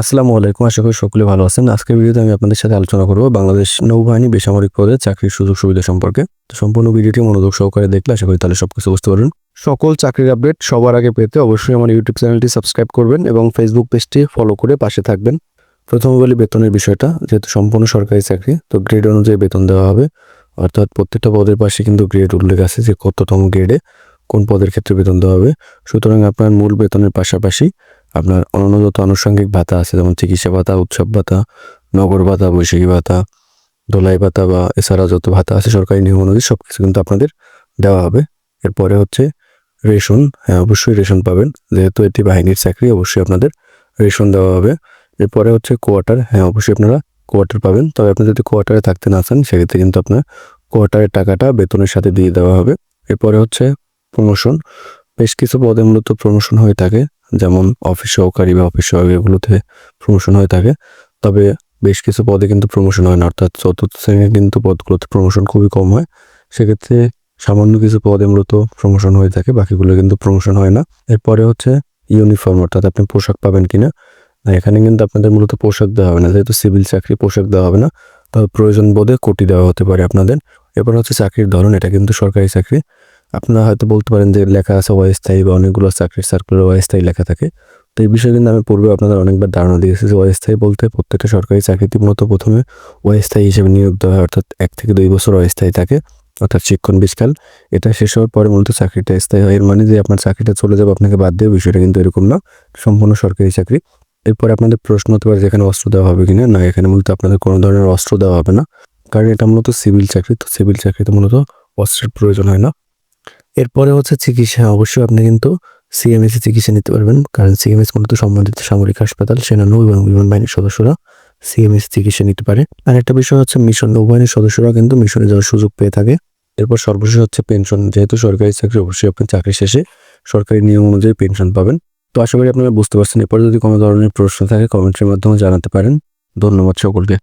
আসসালামু আলাইকুম, আশা করি সকলে ভালো আছেন। আজকের ভিডিওতে আমি আপনাদের সাথে আলোচনা করব বাংলাদেশ নৌবাহিনী বেসামরিক পদে চাকরির সুযোগ সুবিধা সম্পর্কে। তো সম্পূর্ণ ভিডিওটি মনোযোগ সহকারে দেখলে আশা করি তাহলে সবকিছু বুঝতে পারবেন। সকল চাকরির আপডেট সবার আগে পেতে অবশ্যই আমার ইউটিউব চ্যানেলটি সাবস্ক্রাইব করবেন এবং ফেসবুক পেজটি ফলো করে পাশে থাকবেন। প্রথমে বলি বেতনের বিষয়টা, যেহেতু সম্পূর্ণ সরকারি চাকরি, তো গ্রেড অনুযায়ী বেতন দেওয়া হবে। অর্থাৎ প্রত্যেকটা পদের পাশে কিন্তু গ্রেড উল্লেখ আছে যে কততম গ্রেডে কোন পদের ক্ষেত্রে বেতন দেওয়া হবে। সুতরাং আপনার মূল বেতনের পাশাপাশি আপনার অন্যান্য যত আনুষঙ্গিক ভাতা আছে, যেমন চিকিৎসা ভাতা, উৎসব ভাতা, নগর ভাতা, বৈশাখী ভাতা, দোলাই ভাতা বা এছাড়া যত ভাতা আছে, সরকারি নিয়ম অনুযায়ী সব কিছু কিন্তু আপনাদের দেওয়া হবে। এরপরে হচ্ছে রেশন। হ্যাঁ অবশ্যই রেশন পাবেন। যেহেতু এটি বাহিনীর চাকরি, অবশ্যই আপনাদের রেশন দেওয়া হবে। এরপরে হচ্ছে কোয়ার্টার। হ্যাঁ অবশ্যই আপনারা কোয়ার্টার পাবেন। তবে আপনি যদি কোয়ার্টারে থাকতে না চান, সেক্ষেত্রে কিন্তু আপনার কোয়ার্টারের টাকাটা বেতনের সাথে দিয়ে দেওয়া হবে। এরপরে হচ্ছে প্রমোশন। বেশ কিছু পদে মূলত প্রমোশন হয়ে থাকে। যেমন অফিস সহকারী বা অফিস সহকারী এগুলোতে প্রমোশন হয়ে থাকে। তবে বেশ কিছু পদে কিন্তু প্রমোশন হয় না, অর্থাৎ চতুর্থ শ্রেণির কিন্তু পদগুলোতে প্রমোশন খুবই কম হয়। সেক্ষেত্রে সামান্য কিছু পদে মূলত প্রমোশন হয়ে থাকে, বাকিগুলো কিন্তু প্রমোশন হয় না। এরপরে হচ্ছে ইউনিফর্ম অর্থাৎ আপনি পোশাক পাবেন কিনা। এখানে কিন্তু আপনাদের মূলত পোশাক দেওয়া হবে না, যেহেতু সিভিল চাকরি পোশাক দেওয়া হবে না, তবে প্রয়োজন বোধে কোটি দেওয়া হতে পারে আপনাদের। এরপর হচ্ছে চাকরির ধরন, এটা কিন্তু সরকারি চাকরি। আপনারা হয়তো বলতে পারেন যে লেখা আছে অস্থায়ী বা অনেকগুলো চাকরির সার্কুলার অস্থায়ী লেখা থাকে। তো এই বিষয়ে কিন্তু আমি পূর্বে আপনাদের অনেকবার ধারণা দিয়েছি যে অস্থায়ী বলতে প্রত্যেকটা সরকারি চাকরিতে মূলত প্রথমে অস্থায়ী হিসেবে নিয়োগ দেওয়া হয়, অর্থাৎ এক থেকে দুই বছর অস্থায়ী থাকে, অর্থাৎ শিক্ষণ বিষকাল এটা শেষ হওয়ার পরে মূলত চাকরিটা স্থায়ী হয়। এর মানে যে আপনার চাকরিটা চলে যাবে আপনাকে বাদ দেবে বিষয়টা কিন্তু এরকম না, সম্পূর্ণ সরকারি চাকরি। এরপরে আপনাদের প্রশ্ন হতে পারে যে এখানে অস্ত্র দেওয়া হবে কিনা? না, এখানে মূলত আপনাদের কোনো ধরনের অস্ত্র দেওয়া হবে না, কারণ এটা মূলত সিভিল চাকরি। তো সিভিল চাকরিতে মূলত অস্ত্রের প্রয়োজন হয় না। এরপরে হচ্ছে চিকিৎসা, অবশ্যই আপনি কিন্তু সিএমএস চিকিৎসা নিতে পারবেন। কারণ সিএমএস মূলত সম্বন্ধিত সামরিক হাসপাতাল সেনানৌ এবং বিমান বাহিনীর সদস্যরা সিএমএস চিকিৎসা নিতে পারে। আর একটা বিষয় হচ্ছে মিশন নৌবাহিনীর সদস্যরা কিন্তু মিশনে যাওয়ার সুযোগ পেয়ে থাকে। এরপর সর্বশেষ হচ্ছে পেনশন। যেহেতু সরকারি চাকরি, অবশ্যই আপনি চাকরি শেষে সরকারি নিয়ম অনুযায়ী পেনশন পাবেন। তো আশা করি আপনারা বুঝতে পারছেন। এরপর যদি কোনো ধরনের প্রশ্ন থাকে, কমেন্টের মাধ্যমে জানাতে পারেন। ধন্যবাদ সকলকে।